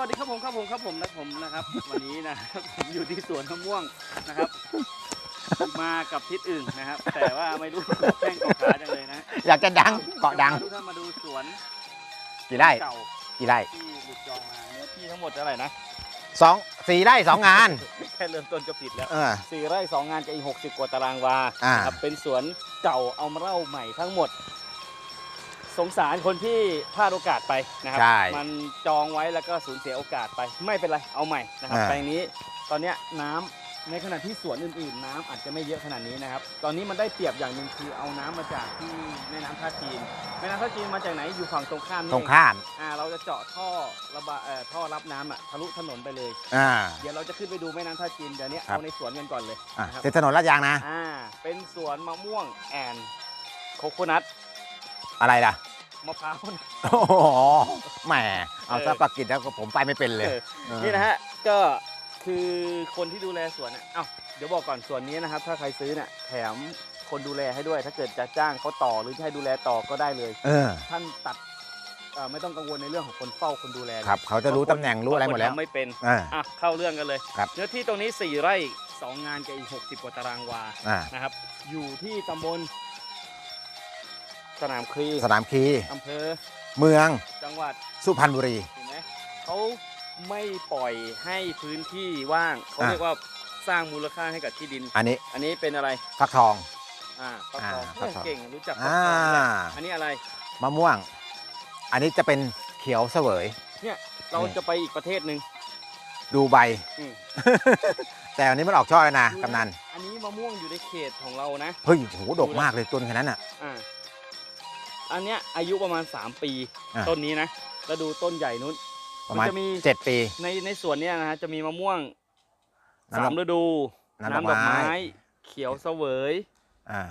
วัสดีครับผมครับผมครับผมนะผมนะครับ วันนี้นะครับผมอยู่ที่สวนมะม่วงนะครับ มากับทิศอื่นนะครับ แต่ว่าไม่รู้แข้งเกาะขาจังเลยนะอยากจะดังเกาะดัง ทุกท่านมาดูสวนกี่ไร่เก่ากี่ไร่ที่หลุดจองมาเนื้อที่ทั้งหมดเท่าไหร่นะสองสี่ไร่สองงาน แค่เริ่มต้นก็ผิดแล้วเออ สี่ไร่สองงานกับอีกหกสิบกว่าตารางวาอ่า ครับเป็นสวนเก่าเอามาเล่าใหม่ทั้งหมด สงสารคนที่พลาดโอกาสไปนะครัใช่มันจองไว้แล้วก็สูญเสียโอกาสไป ไม่เป็นไรเอาใหม่นะครับอ่า แปลงนี้ตอนเนี้ยน้ำในขณะที่สวนอื่นๆ น้ำอาจจะไม่เยอะขนาดนี้นะครับ ตอนนี้มันได้เปรียบอย่างหนึ่งคือเอาน้ำมาจากที่แม่น้ำท่าจีนแม่น้ำท่าจีนมาจากไหนอยู่ฝั่งตรงข้ามนี่ตรงข้ามอ่าเราจะเจาะท่อระบายเอ่อท่อรับน้ำอะทะลุถนนไปเลย อ่า เดี๋ยวเราจะขึ้นไปดูแม่น้ำท่าจีนเดี๋ยวนี้ครับ เอาในสวนกันก่อนเลยอะนะครับ ติดถนนลาดยางนะ อ่า เป็นสวนมะม่วงแอนโคโคนัทอะไรล่ะ มะพร้าวนะ โอ้โหแหมเอาเออซะปากกิจแล้วก็ผมไปไม่เป็นเลยเออเออ นี่นะฮะก็คือคนที่ดูแลสวนอะเอ้าเดี๋ยวบอกก่อนสวนนี้นะครับ ถ้าใครซื้อเนี่ยแถมคนดูแลให้ด้วย ถ้าเกิดจะจ้างเขาต่อหรือจะให้ดูแลต่อก็ได้เลย เออ ท่านตัดเอ่อไม่ต้องกังวลในเรื่องของคนเฝ้าคนดูแลเลยครับเขาจะรู้ตำแหน่งรู้อะไรหมดแล้ว บางคนทำไม่เป็นอ่า อะเข้าเรื่องกันเลย ครับ เนื้อที่ตรงนี้ 4 ไร่ 2 งานกับอีก 60 กว่าตารางวาอ่านะครับอยู่ที่ตำบล สนามคลีสนามคีอำเภอเมืองจังหวัดสุพรรณบุรี เห็นไหมเขาไม่ปล่อยให้พื้นที่ว่างเขาอะ เรียกว่าสร้างมูลค่าให้กับที่ดิน อันนี้อันนี้เป็นอะไรฟักทอง อ่าฟักทองอ่าฟักทอง เก่งรู้จักฟักอ่าทองด้วยอันนี้อะไรมะม่วง อันนี้จะเป็นเขียวเสวย เนี่ยเรานี่จะไปอีกประเทศหนึ่งดูใบ อืมแต่อันนี้มันออกช่อแล้วนะดูกำนันอันนี้มะม่วงอยู่ในเขตของเรานะเฮ้ยโหดกมากเลยต้นขนาดนั้นอะอ่า อันเนี้ยอายุประมาณ 3 ปี อะ ต้นนี้นะแล้วดูต้นใหญ่นู้น ประมาณมันจะมี เจ็ดปี ในในสวนเนี้ยนะฮะจะมีมะม่วงน้ำดอกสามฤดูน้ำน้ำดดออกกไม้ไม้ เขียวเสวยอ่า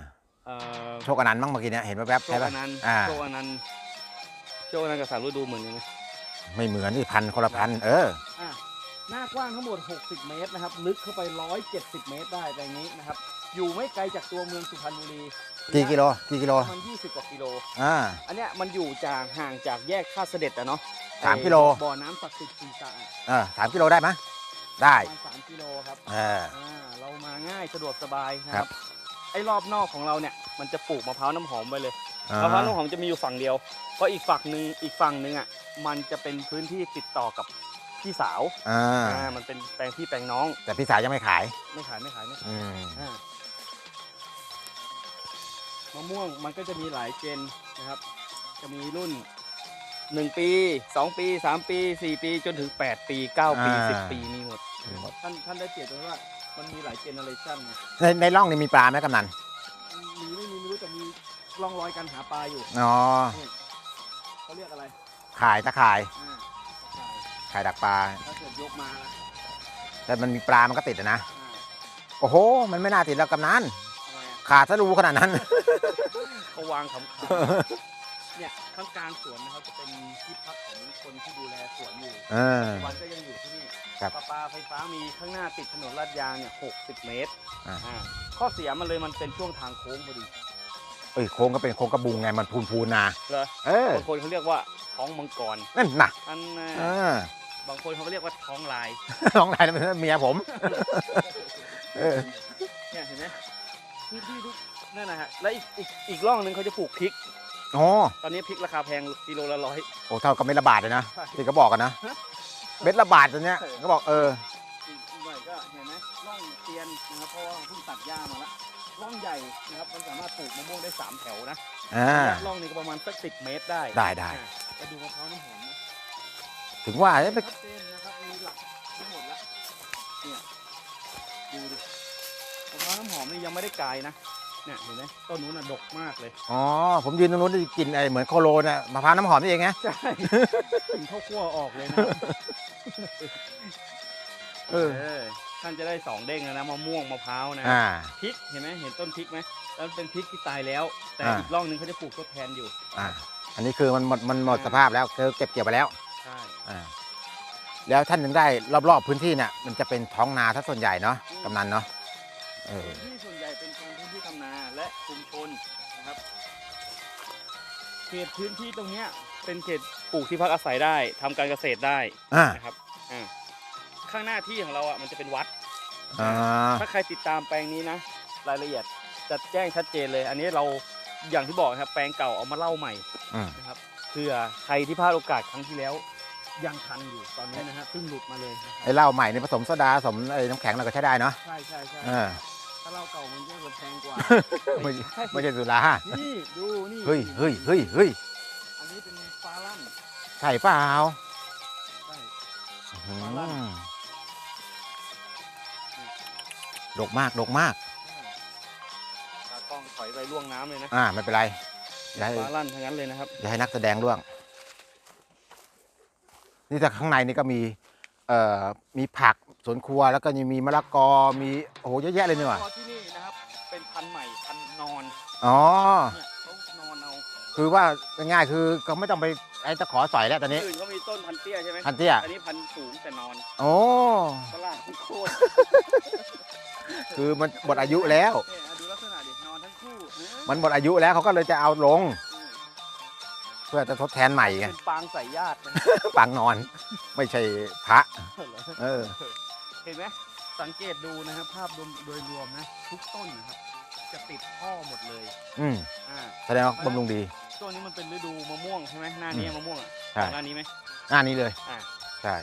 เอ่อโชคอนันต์บ้างเมื่อกี้เนี่ยเห็นแวบๆโชใช่คปะอนันต์อ่าโชคอนันต์โชคอนันต์กับสามฤดูเหมือนกันไหมไม่เหมือนที่พันคนละพันเออ อะหน้ากว้างทั้งหมด 60 เมตรนะครับ ลึกเข้าไป 170 เมตรได้แบบนี้นะครับ อยู่ไม่ไกลจากตัวเมืองสุพรรณบุรีกี่กิโลกี่กิโลมัน20กว่ากิโลอ่าอันเนี้ยมันอยู่จากห่างจากแยกท่าเสด็จอะเนาะสามไอ้กิโลบ่อน้ำศักดิ์สิทธิ์สีสะอะเออสามกิโลได้ไหมได้ประมาณ3กิโลครับเอออ่าเรามาง่ายสะดวกสบายนะคครัรับบไอ้รอบนอกของเราเนี่ยมันจะปลูกมะพร้าวน้ำหอมไปเลยอ่ามะพร้าวน้ำหอมจะมีอยู่ฝั่งเดียวเพราะอีกฝั่งหนึ่งอีกฝั่งหนึ่งอะมันจะเป็นพื้นที่ติดต่อกับพี่สาวอ่าอ่ามันเป็นแปลงพี่แปลงน้อง แต่พี่สาวยังไม่ขาย ไม่ขายไม่ขายไม่ขายอื มอ่ามะม่วงมันก็จะมีหลายเจนนะครับ จะมีรุ่น 1 ปี 2 ปี 3 ปี 4 ปีจนถึง 8 ปี 9 ปี10 ปีมีหมด ท่านท่านได้เปรียบตรงที่ว่ามันมีหลายเจเนอเรชันไงในในร่องนี่มีปลาไหมกำนันมีไม่มีไม่รู้แต่มีร่องรอยการหาปลาอยู่อ๋อเขาเรียกอะไรขายตะข่ายอ่าใช่ขายดักปลา ถ้าเกิดยกมานะแต่มันมีปลามันก็ติดอะนะ อ่าโอ้โห มันไม่น่าติดแล้วกำนันทำไมอะ ขาดถ้ารูขนาดนั้น เขาวางขำๆเนี่ยข้างกลางสวนนะครับจะเป็นที่พักของคนที่ดูแลสวนอยู่เออปัจจุบันก็ยังอยู่ที่นี่ครับประปาไฟฟ้ามีข้างหน้าติดถนนลาดยางเนี่ย60เมตรอ่า อ่าข้อเสียมันเลยมันเป็นช่วงทางโค้งพอดีเอ้ยโค้งก็เป็นโค้งกระบุงไงมันพูนพูนๆนะเหรอเออบางคนเขาเรียกว่าท้องมังกรนั่นน่ะอันน่ะเออบางคนเขาก็เรียกว่าท้องลายน้องนายนั่นเป็นเมียผม เออเนี่ยเห็นไหม ที่ที่ทุกนั่นนะฮะแล้วอีกอีกอีกร่องหนึ่งเขาจะปลูกพริก อ๋อตอนนี้พริกราคาแพงกิโลละร้อย โอ้เท่ากับเม็ดละบาทเลยนะใช่ที่เขาบอกกันนะฮะเม็ดละบาทตัวเนี้ยเขาบอกเอออีกอีกหน่อยก็เห็นไหมร่องเตียนนะครับเพราะว่าเพิ่งตัดหญ้ามาแล้วร่องใหญ่นะครับมันสามารถปลูกมะม่วงได้สามแถวนะอ่าร่องหนึงก็ประมาณสักสิบเมตรได้ได้ได้อะไปดูมะพร้าวน้ำหอมนะถึงว่าเอ๊ะไปชัดเจนนะครับมีหลักทั้งหมดแล้วเนี่ยดูดิ มะพร้าวน้ำหอมนี่ยังไม่ได้กลายนะ เนี่ยเห็นไหมต้นนู้นน่ะดกมากเลย อ๋อ ผมยืนตรงนู้นได้กลินไอ้เหมือนโคโลนอะมะพร้าวน้ำหอมนี่เองไงใช่ถึงข้าวคั่วออกเลยนะครับเออเออท่านจะได้สองเด้งแล้วนะมะม่วงมะพร้าวนะอ่า พริกเห็นไหมเห็นต้นพริกไหมแล้วมันเป็นพริกที่ตายแล้ว แต่อ่า อีกร่องหนึงเขาจะปลูกทดแทนอยู่ อ่า อันนี้คือมันหมดมันหมดสภาพแล้วคือเก็บเกี่ยวไปแล้ว ใช่ อ่า แล้วท่านถึงได้รอบๆพื้นที่เนี่ยมันจะเป็นท้องนาถ้าส่วนใหญ่เนาะกำนันเนาะ เออ พื้นที่ส่วนใหญ่เป็นการพื้นที่ทำนาและชุมชนนะครับเขตพื้นที่ตรงเนี้ยเป็นเขตปลูกที่พักอาศัยได้ทำการเกษตรได้อ่านะครับอ่าข้างหน้าที่ของเราอะมันจะเป็นวัด อ่าถ้าใครติดตามแปลงนี้นะ รายละเอียดจะแจ้งชัดเจนเลย อันนี้เราอย่างที่บอกนะครับแปลงเก่าเอามาเล่าใหม่อืมนะครับเผื่อใครที่พลาดโอกาสครั้งที่แล้ว ยังทันอยู่ตอนนี้นะฮะเพิ่งหลุดมาเลยนะครับไอ้เหล้าใหม่นี่ผสมโซดาผสมไอ้น้ำแข็งเราก็ใช้ได้เนาะใช่ใช่ใช่ เออ ถ้าเราเก่ามันก็จะแพงกว่า ไม่ไม่ใช่สุรานี่ดูนี่เฮ้ยเฮ้ยเฮ้ยเฮ้ยอันนี้เป็นฟ้าลั่นใช่เปล่าใช่อืฟ้าลั่นมดกมากดกมากตากล้องถอยไปล่วงน้ำเลยนะอ่าไม่เป็นไรอย่าให้ฟ้าลั่นทั้งนั้นเลยนะครับอย่าให้นักแสดงร่วง นี่แต่ข้างในนี่ก็มีเอ่อ มีผักสวนครัวแล้วก็ยังมีมะละกอมีโอ้โหเยอะแยะเลยนี่หว่าพอที่นี่นะครับเป็นพันธุ์ใหม่พันธุ์นอนอ๋อเนี่ยเขานอนเอาคือว่าง่ายๆคือเขาไม่ต้องไปไอ้ตะขอสอยแล้วตอนนี้ อื่นก็มีต้นพันธุ์เตี้ยใช่ไหมพันเตี้ย อันนี้พันธุ์สูงแต่นอนโอ้ฝรั่งโคตรคือมันหมดอายุแล้ว เนี่ยดูลักษณะดินอนทั้งคู่นะมันหมดอายุแล้วเขาก็เลยจะเอาลงอืม เพื่อจะทดแทนใหม่ไงเป็นปางสายญาตินะ ปางนอน ไม่ใช่พระ เออ เห็นไหมสังเกตดูนะครับภาพรวมโดยรวมนะ ทุกต้นนะครับ จะติดท่อหมดเลยอืมอ่าแสดงว่าบำรุงดี ช่วงนี้มันเป็นฤดูมะม่วงใช่ไหมหน้านี้อืมมะม่วงอะใช่ หน้านี้ไหมหน้านี้เลย อ่าใช่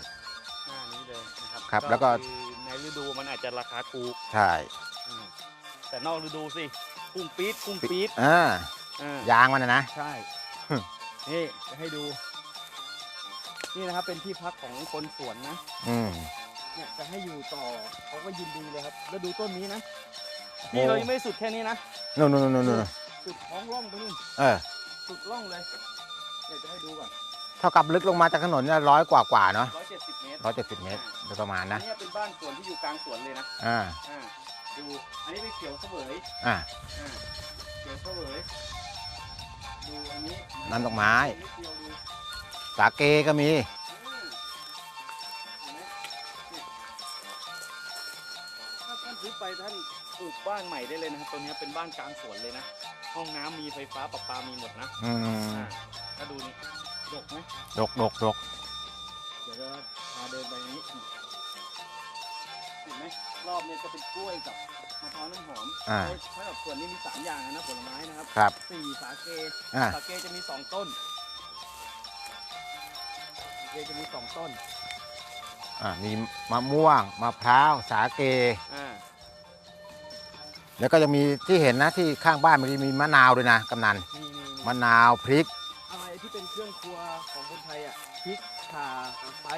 หน้านี้เลยนะครับครับแล้วก็ คือในฤดูมันอาจจะราคาถูกใช่อืมแต่นอกฤดูสิพุ่งปี๊ดพุ่งปี๊ดอ่าอ่ายางมันนะนะ ใช่ นี่จะให้ดู นี่นะครับเป็นที่พักของคนสวนนะอืม เนี่ยจะให้อยู่ต่อเขาก็ยินดีเลยครับ แล้วดูต้นนี้นะโอ้นี่เรายังไม่สุดแค่นี้นะนู่นนู่นนู่นนู่นสุดท้องร่องไปนู่นเออ สุดร่องเลยเดี๋ยวจะให้ดูก่อนเท่ากับลึกลงมาจากถนนเนี่ยร้อยกว่ากว่าๆเนาะร้อยเจ็ดสิบเมตรร้อยเจ็ดสิบเมตรโดยประมาณอันะนนี้เป็นบ้านสวนที่อยู่กลางสวนเลยนะอ่า อ่าดูอันนี้เป็นเขียวเสวยอ่าอ่าเขียวเสวยดูอั นนี้น้ำดอกไม้นิดเดียวดูสาเกก็มีอืมเห็นไหมเนี่ยถ้าท่านซื้อไปท่านปลูกบ้านใหม่ได้เลยนะครับตัวนี้เป็นบ้านกลางสวนเลยนะ ห้องน้ำมีไฟฟ้าประปามีหมดนะอืมอ่าถ้าดูนี่ดกไหมดกดกดกเดี๋ยวจะพาเดินไปนี้เห็นไหมรอบเนี่ยจะเป็นกล้วยกับ มะพร้าวน้ำหอมอ่า ถ้าแบบส่วนนี้มีสามอย่างนะผลไม้นะครับครับ สี่สาเกอ่า สาเกจะมีสองต้นสาเกจะมีสองต้นอ่ามีมะม่วงมะพร้าวสาเก อ่าแล้วก็จะมีที่เห็นนะที่ข้างบ้านมันจะมีมะนาวด้วยนะกำนันมีมีมีมะนาวพริกอะไรที่เป็นเครื่องครัวของคนไทยอะพริกข่าตะไคร้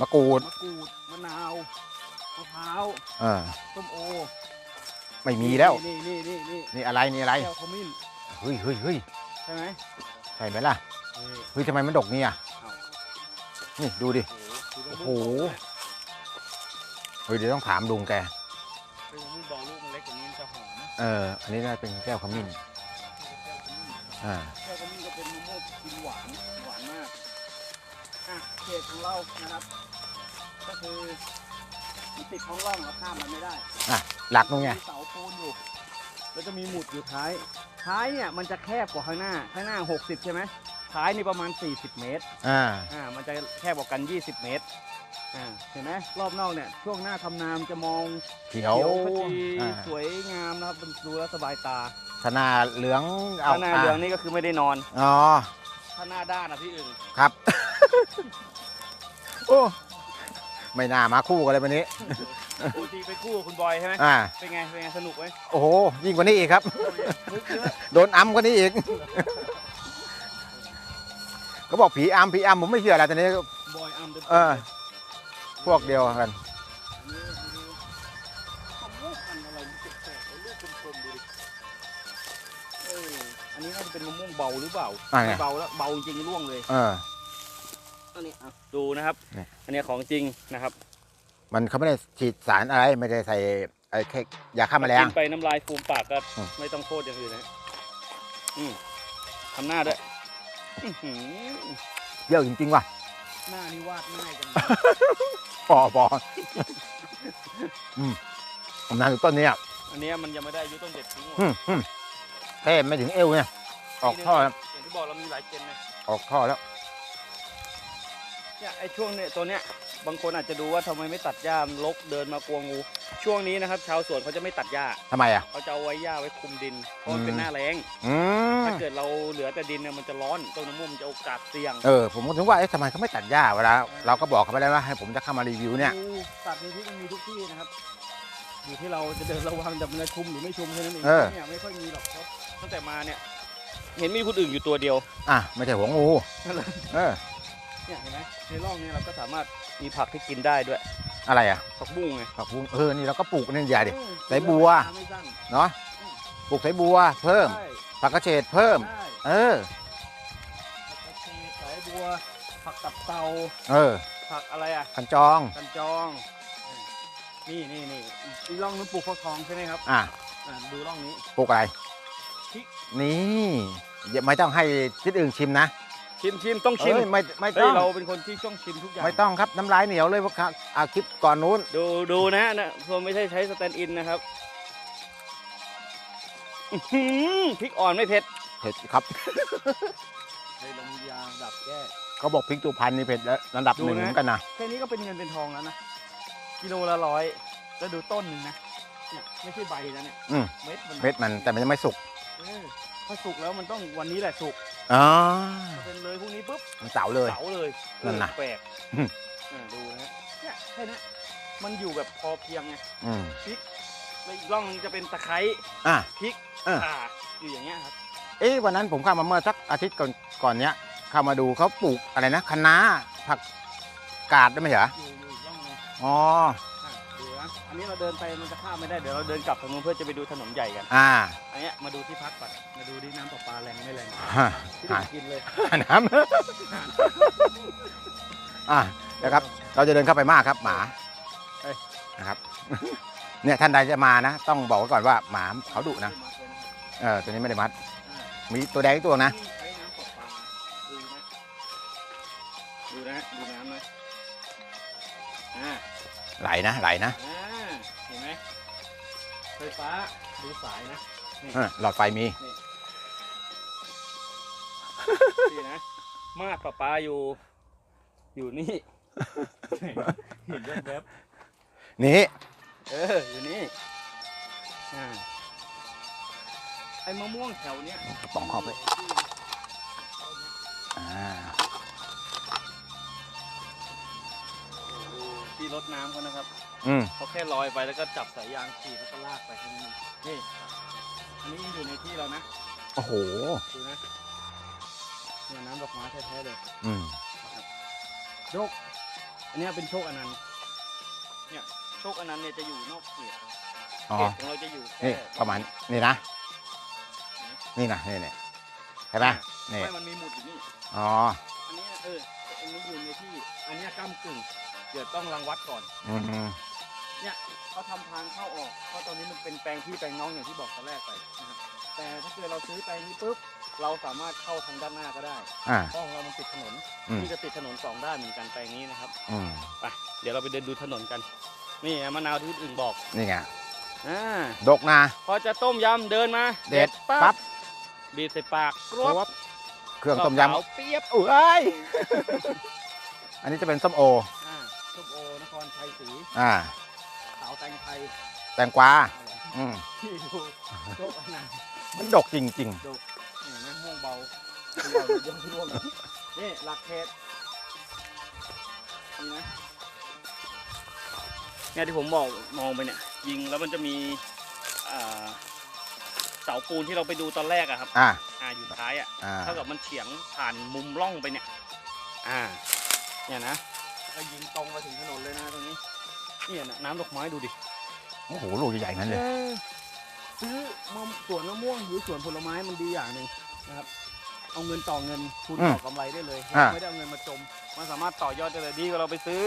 มะกรูดมะกรูดมะนาวมะพร้าวเออส้มโอไม่มีแล้ว นี่นี่นี่นี่นี่อะไรนี่อะไร แก้วขมิ้นเฮ้ยเฮ้ยเฮ้ยใช่ไหมใช่ไหมล่ะ นี่ เฮ้ยทำไมมันดกเนี่ยเอานี่ดูดิโอ้โหโอ้โห เฮ้ยเดี๋ยวต้องถามลุงแกเป็นมะม่วงดองลูกมันเล็กกว่านี้มันจะหอมเออ อันนี้น่าเป็นแก้วขมิ้นแก้วขมิ้นอ่าแก้วขมิ้นก็เป็นมะม่วงกินหวานหวานมากอะเขตของเรานะครับ ก็คือ มันติดท้องร่องเราข้ามมันไม่ได้อะหลักนู่นไงมีเสาปูนอยู่แล้วจะมีหมุดอยู่ท้าย ท้ายเนี่ยมันจะแคบกว่าข้างหน้า ข้างหน้า 60 ใช่ไหมท้ายนี่ประมาณ 40 เมตร อ่า อ่า มันจะแคบกว่ากัน 20 เมตร อ่า เห็นไหมรอบนอกเนี่ย ช่วงหน้าทำนามจะมองเขียวเขียวขจีอ่าสวยงามนะครับมันดูแล้วสบายตาถ้าหน้าเหลืองเอาถ้าหน้าเหลืองนี่ก็คือไม่ได้นอน อ๋อ ถ้าหน้าด้านนะพี่อึ่งครับ โอ้ ไม่น่ามาคู่กันเลยวันนี้ ปกติไปคู่กับคุณบอยใช่ไหมอ่า เป็นไง เป็นไง สนุกไหมโอ้โห ยิ่งกว่านี้อีกครับมุกเยอะโดนอัมกว่านี้อีกเขาบอกผีอัมผีอัมผมไม่เชื่ออะไรตอนนี้ บอยอัมเดินเออ พวกเดียวกันนี่ดูมะม่วงพันธุ์อะไรมันแปลกๆเอาลูกกลมๆดูดิเอออันนี้น่าจะเป็นมะม่วงเบาหรือเปล่าอ่าไง ไม่เบาแล้ว เบาจริงๆร่วงเลย เออ อันนี้อะดูนะครับนี่อันนี้ของจริงนะครับมันเขาไม่ได้ฉีดสารอะไรไม่ได้ใส่ไอ้แค่ยาฆ่าแมลง กินไปน้ำลายฟูมปากก็อืม ไม่ต้องโทษอย่างอื่นนะอืมทำหน้าด้วยอื้อหือเยอะจริงๆว่ะหน้านี่วาดง่ายกันปอปออืมผมนานอยู่ต้นนี้อะอันเนี้ยมันยังไม่ได้อายุต้องเด็ดทิ้งหมดอืมอืมแค่ไม่ถึงเอวเนี่ยออกท่ออย่างที่บอกเรามีหลายเจนนะออกท่อแล้ว เนี่ยไอ้ช่วงเนี่ยตัวเนี้ยบางคนอาจจะดูว่าทำไมไม่ตัดหญ้ามันรกเดินมากลัวงู ช่วงนี้นะครับ ชาวสวนเขาจะไม่ตัดหญ้าทำไมอะ เขาจะเอาไว้หญ้าไว้คลุมดินเพราะมันเป็นอืมหน้าแล้งอืม ถ้าเกิดเราเหลือแต่ดินเนี่ยมันจะร้อนต้นมะม่วงมันจะโอกาสเสี่ยงเออ ผมก็ถึงว่า เอ๊ะทำไมเขาไม่ตัดหญ้าเวลาเราก็บอกเขาไปแล้วว่าให้ผมจะเข้ามารีวิวเนี่ย งูสัตว์ในที่มันมีทุกที่นะครับอยู่ที่เราจะเดินระวังแต่มันจะชุมหรือไม่ชุมแค่นั้นเองเออ เนี่ยไม่ค่อยมีหรอกครับตั้งแต่มาเนี่ย เห็นมีคนอื่นอยู่ตัวเดียว อะ ไม่ใช่หัวงู นั่นแหละ เออ เนี่ยเห็นไหมในร่องเนี่ยเราก็สามารถมีผักที่กินได้ด้วยอะไรอะผักบุ้งไงผักบุ้งเออนี่เราก็ปลูกนี่ใหญ่ดิอืมสายบัว ไม่สั้นเนาะปลูกสายบัวเพิ่ม ใช่ผักกระเฉดเพิ่ม ใช่เออ ผักกระเฉดสายบัว ผักตับเตา เออผักอะไรอะ ขันจอง กันจองนี่นี่นี่อีร่องนู้นปลูกฟักทองใช่ไหมครับอะอ่าดูร่องนี้ ปลูกอะไรพริก นี่อย่าไม่ต้องให้ทิศอื่นชิมนะ ชิมชิมต้องชิมเอ้ยไม่ไม่เฮ้ต้ยอง เราเป็นคนที่ช่องชิมทุกอย่าง ไม่ต้องครับน้ำลายเหนียวเลยว่าครับอะคลิปก่อนนู้น ดูดูนะนะพวกไม่ใช่ใช้สแตนด์อินนะครับอื้อหือพริกอ่อนไม่เผ็ด เผ็ดครับใช้ลมยาดับแก้ เขาบอกพริกจุพรรณนี่เผ็ดแล้วระดับหนึ่งดูนะ เหมือนกันนะแค่นี้ก็เป็นเงินเป็นทองแล้วนะ กิโลละร้อยแล้วดูต้นหนึ่งนะเนี่ยไม่ใช่ใบนะเนี่ยอืมเม็ดมันเม็ดมันแต่มันยังไม่สุก เออ ถ้าสุกแล้วมันต้องวันนี้แหละสุกอ๋อถ้าเป็นเลยพรุ่งนี้ปุ๊บมันเสาเลยเสาเลยนั่นน่ะเออแปลกอืมอ่าดูนะเนี่ยแค่เนี้ยมันอยู่แบบพอเพียงไงอืมแล้วอีกร่องหนึงจะเป็นตะไคร้อะพริกเออข่าอยู่อย่างเงี้ยครับเอ๊ะวันนั้นผมเข้ามาเมื่อสักอาทิตย์ก่อนก่อนเนี้ยเข้ามาดูเขาปลูกอะไรนะคะน้าผักกาดได้ไหมเหรออยู่อยู่ อีกร่องหนึงอ๋ออะดูนะอันนี้เราเดินไปมันจะข้ามไม่ได้เดี๋ยวเราเดินกลับทางนู้นเพื่อจะไปดูถนนใหญ่กัน อ่าอันเนี้ยมาดูที่พักก่อนมาดูที่น้ำประปาแรงไม่แรงฮะที่หาดื่มกินเลยน้ำอะนะครับ เราจะเดินเข้าไปมากครับ หมาเอ้ยนะครับ เนี่ยท่านใดจะมานะ ต้องบอกไว้ก่อนว่าหมาเขาดุนะเออตัวนี้ไม่ได้มัด มีตัวแดงอีกตัวนะที่ใช้น้ำประปาดูนะดูนะดูน้ำนะอ่าไหลนะไหลนะอ่าเห็นไหม ไฟฟ้าดูสายนะนี่เออหลอดไฟมี นี่นะ มาดประปาอยู่ อยู่นี่ เห็นแวบนี่ ๆเออ อยู่นี่อ่าไอ้มะม่วงแถวเนี้ยกระป๋องเข้าไป อ่าที่รดน้ำเขานะครับ อืมเขาแค่ลอยไปแล้วก็จับสายยางฉีดแล้วก็ลากไปแค่นี้นี่อันนี้ยังอยู่ในที่เรานะโอ้โหดูนะเนี่ยน้ำดอกไม้แท้ๆเลยอืมโชคอันเนี้ยเป็นโชคอนันต์เนี่ยโชคอนันต์เนี่ยจะอยู่นอกเขตอ๋อเขตของเราจะอยู่แค่นี่ประมาณนี่นะนี่นะนี่เนี่ยเห็นไหมนี่ไม่มันมีหมุดอยู่นี่อ๋ออันเนี้ยเอออันนี้อยู่ในที่ อันเนี้ยก้ากึ่งเดี๋ยวต้องรังวัดก่อน อืม เขาทำทางเข้าออกเพราะตอนนี้มันเป็นแปลงที่แปลงน้องอย่างที่บอกตอนแรกไปนะครับแต่ถ้าเกิดเราซื้อแปลงนี้ปุ๊บเราสามารถเข้าทางด้านหน้าก็ได้อ่า เพราะของเรามันติดถนนอืม ที่จะติดถนนสองด้านเหมือนกันแปลงนี้นะครับอืมไปเดี๋ยวเราไปเดินดูถนนกัน นี่มะนาวที่อื่นบอกนี่ไงอ่าดกนะพอจะต้มยำเดินมาเด็ดปั๊บบีบใส่ปากกรวบเครื่องต้มยขาวเปียบำอุ้ยอันนี้จะเป็นส้มโอ อ่าส้มโอนครชัยศรีอ่า สาวแตงไทยแตงกวาอะไรอืมที่ดูโชคอนันต์มันดกจริง ดูนี่นะม่วงเบาม่วงเบาเยอะที่ร่วงนี่หลักเขตนี่นะเนี่ยที่ผมบอกมองไปเนี่ย ยิงแล้วมันจะมีอ่าเสาปูนที่เราไปดูตอนแรกอะครับ ๆ อ่าอ่าอยู่ท้ายอะ อ่าเท่ากับมันเฉียงผ่านมุมร่องไปเนี่ย อ่า เนี่ยนะ ก็ยิงตรงมาถึงถนนเลยนะตรงนี้ เนี่ยนะน้ำดอกไม้ดูดิ โอ้โหลูกใหญ่ๆงั้นเลยออซื้อมะสวนมะม่วงหรือสวนผลไม้มันดีอย่างหนึ่งนะครับ เอาเงินต่อเงินทุนอืมต่อกำไรได้เลยอ่า ไม่ได้เอาเงินมาจม มันสามารถต่อยอดได้เลยดีกว่าเราไปซื้อ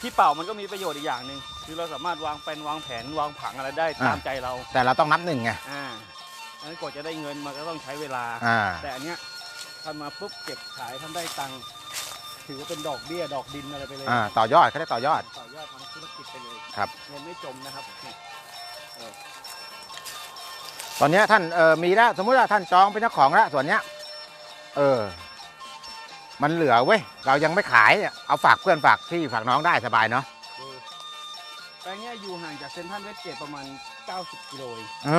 ที่เปล่ามันก็มีประโยชน์อีกอย่างหนึ่งคือเราสามารถวางแผนวางแผนวางผังอะไรได้ตามใจเรา แต่เราต้องนับหนึ่งไงอ่าอันนั้นกว่าจะได้เงินมันก็ต้องใช้เวลา อ่า แต่อันเนี้ยทำมาปุ๊บเก็บขายทำได้ตังค์ ถือว่าเป็นดอกเบี้ยดอกดินอะไรไปเลยอ่าต่อยอดเขาได้ต่อยอด ต่อยอดทางธุรกิจไปเลยครับ เงินไม่จมนะครับเนี่ยตอนเนี้ยท่านเออมีแล้วสมมุติว่าท่านจองเป็นเจ้าของแล้วส่วนเนี้ย เออ มันเหลือเว้ยเรายังไม่ขายเนี่ยเอาฝากเพื่อนฝากพี่ฝากน้องได้สบายเนาะดูแปลงเนี้ยอยู่ห่างจากเซ็นทรัลเวสเกตประมาณ 90 กิโลเองเอ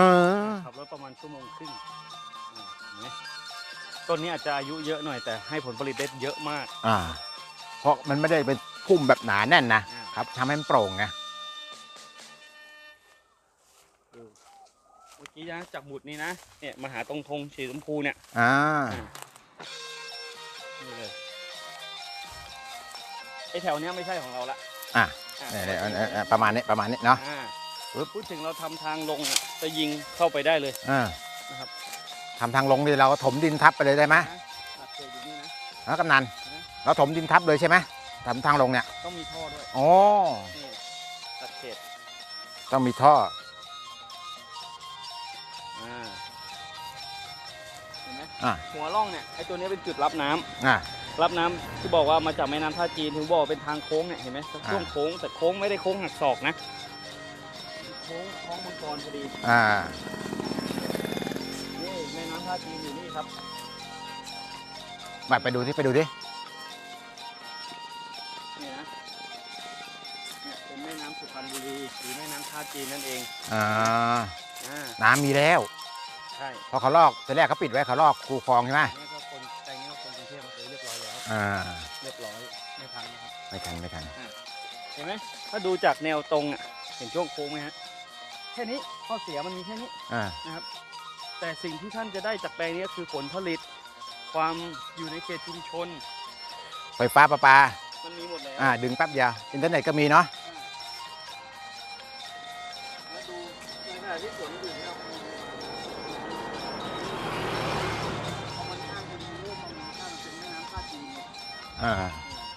อขับรถประมาณชั่วโมงครึ่งอ่าเห็นไหม ต้นนี้อาจจะอายุเยอะหน่อยแต่ให้ผลผลิตได้เยอะมาก อ่า เพราะมันไม่ได้เป็นพุ่มแบบหนาแน่นนะอ่า ครับทำให้มันโปร่งไงดูเมื่อกี้นะจากหมุดนี้นะเนี่ยมาหาตรงธงสีชมพูเนี่ยอ่านี่เลยไอแถวเนี้ยไม่ใช่ของเราละอะอะเนี่ยเนี่ยเนี่ยเนี่ยประมาณนี้ประมาณนี้เนาะ อ่าปึ๊บ พูดถึงเราทำทางลงอะจะยิงเข้าไปได้เลยอ่านะครับ ทำทางลงนี่เราก็ถมดินทับไปเลยได้ไหมนะตัดเศษอยู่นี่นะแล้วกำนันนะเราถมดินทับเลยใช่ไหมทำทางลงเนี่ยต้องมีท่อด้วยโอ้นี่ตัดเศษต้องมีท่ออ่าเห็นไหมอ่าหัวร่องเนี่ยไอตัวเนี้ยเป็นจุดรับน้ำอ่ารับน้ำที่บอกว่ามาจากแม่น้ำท่าจีนถึงบอกว่าเป็นทางโค้งเนี่ยเห็นไหมช่วงอ่าโค้งแต่โค้งไม่ได้โค้งหักศอกนะ โค้งคล้องมังกรพอดีอ่านี่แม่น้ำ ท่าจีนอยู่นี่ครับไปไปดูที่ไปดูดินี่นะเนี่ยเป็นแม่น้ำสุพรรณบุรีหรือแม่น้ำท่าจีนนั่นเองอ่าอ่าน้ำมีแล้ว ใช่เพอเขาลอกทีแรกเขาปิดไว้เขาลอกคูคลองใช่ไหมนี่ก็คนแต่งนี้ก็คนกรุงเทพมาซื้อเรียบร้อยแล้ว อ่าเรียบร้อยไม่พังนะครับไม่ทันไม่ทันเห็นไหมถ้าดูจากแนวตรงอะเห็นช่วงโค้งไหมฮะแค่นี้ข้อเสียมันมีแค่นี้อ่านะครับ แต่สิ่งที่ท่านจะได้จากแปลงนี้ก็คือผลผลิต ความอยู่ในเขตชุมชน ไฟฟ้าประปา มันมีหมดแล้วอ่า ดึงแป๊บเดียว อินเทอร์เน็ตก็มีเนาะ แล้วดูในขณะที่สวนอื่นเนี่ยเอามันข้ามไปดูเรื่องมันข้ามเป็นแม่น้ำท่าจีนเนี่ยอ่า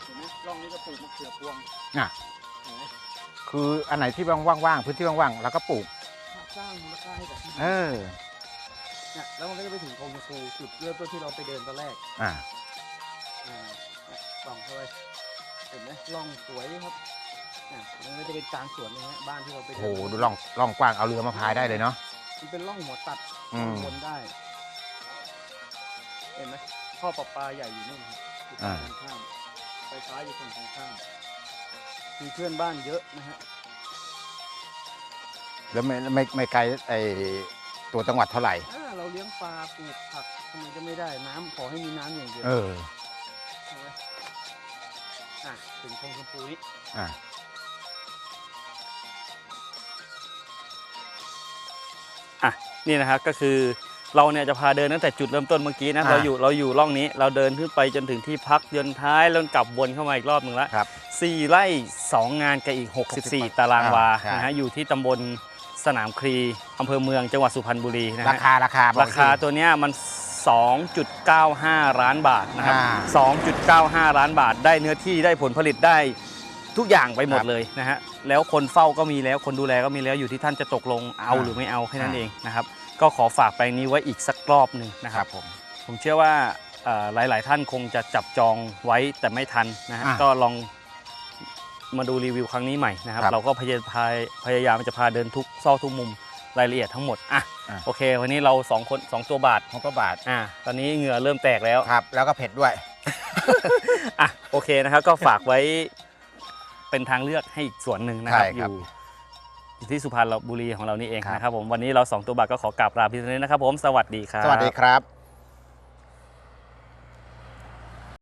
เห็นไหมร่องนี้ก็ปลูกมะเขือพวงอะ เห็นไหมคืออันไหนที่ว่างๆ พื้นที่ว่างๆเราก็ปลูก สร้างมูลค่าให้กับที่ดินเออ เนี่ยแล้วมันก็จะไปถึงโคงชมพูจุดเริ่มต้นที่เราไปเดินตอนแรกอ่าอ่าเนี่ยส่องเข้าไปเห็นไหมร่องสวยครับเนี่ยมันก็จะเป็นกลางสวนนะฮะบ้านที่เราไปโอ้เดิโหดูร่องร่องกว้างเอาเรือมาพายได้เลยเนาะมันเป็นร่องหัวตัดอืม วนได้ เห็นไหมท่อประปาใหญ่อยู่นู่นครับอยู่อ่าฝั่งตรงข้ามไฟฟ้าอยู่ฝั่งตรงข้ามมีเพื่อนบ้านเยอะนะฮะแล้วไม่ไม่ไม่ไกลไอ ตัวจังหวัดเท่าไหร่ อ่าเราเลี้ยงปลาปลูกผักทำไมจะไม่ได้น้ำขอให้มีน้ำอย่างเดียวเออ ใช่ไหมอะถึงโคงชมพูนี้อ่าอะนี่นะครับก็คือเราเนี่ยจะพาเดินตั้งแต่จุดเริ่มต้นเมื่อกี้นะอ่าเราอยู่เราอยู่ร่องนี้เราเดินขึ้นไปจนถึงที่พักยนต์ท้ายแล้วกลับวนเข้ามาอีกรอบหนึ่งละครับสี่ไร่สองงานกับอีก 64ตารางวาอ่าใช่ นะฮะอยู่ที่ตำบล สนามครีอำเภอเมืองจังหวัดสุพรรณบุรีนะราฮะคาราคาบอกราคาอีกทีตัวเนี้ยมัน 2.95 ล้านบาทนะครับ อ่า2.95 ล้านบาทได้เนื้อที่ได้ผลผลิตได้ทุกอย่างไปหมดครับเลยนะฮะแล้วคนเฝ้าก็มีแล้วคนดูแลก็มีแล้วอยู่ที่ท่านจะตกลงเอาอ่า หรือไม่เอาแค่นั้นอ่าเองนะครับ ก็ขอฝากแปลงนี้ไว้อีกสักรอบหนึ่งนะคครัรับ บผม ผมเชื่อว่าเอ่อหลาย ๆ ท่านคงจะจับจองไว้แต่ไม่ทันนะฮะอ่าก็ลอง มาดูรีวิวครั้งนี้ใหม่นะครับครับเราก็พยายามพายพยายามจะพาเดินทุกซอกทุกมุมรายละเอียดทั้งหมด อะอะโอเค วันนี้เราสองคนสองตัวบาทหกบาท อะ ตอนนี้เหงื่อเริ่มแตกแล้ว ครับ แล้วก็เผ็ดด้วย อะ โอเคนะครับ ก็ฝากไว้เป็นทางเลือกให้อีกส่วนหนึ่งนะครับใช่อครับยู่อยู่ที่สุพรรณบุรีของเรานี่เองครับนะครับผม วันนี้เราสองตัวบาทก็ขอกราบลาพี่เท่านี้นะครับผม สวัสดีครับ สวัสดีครับ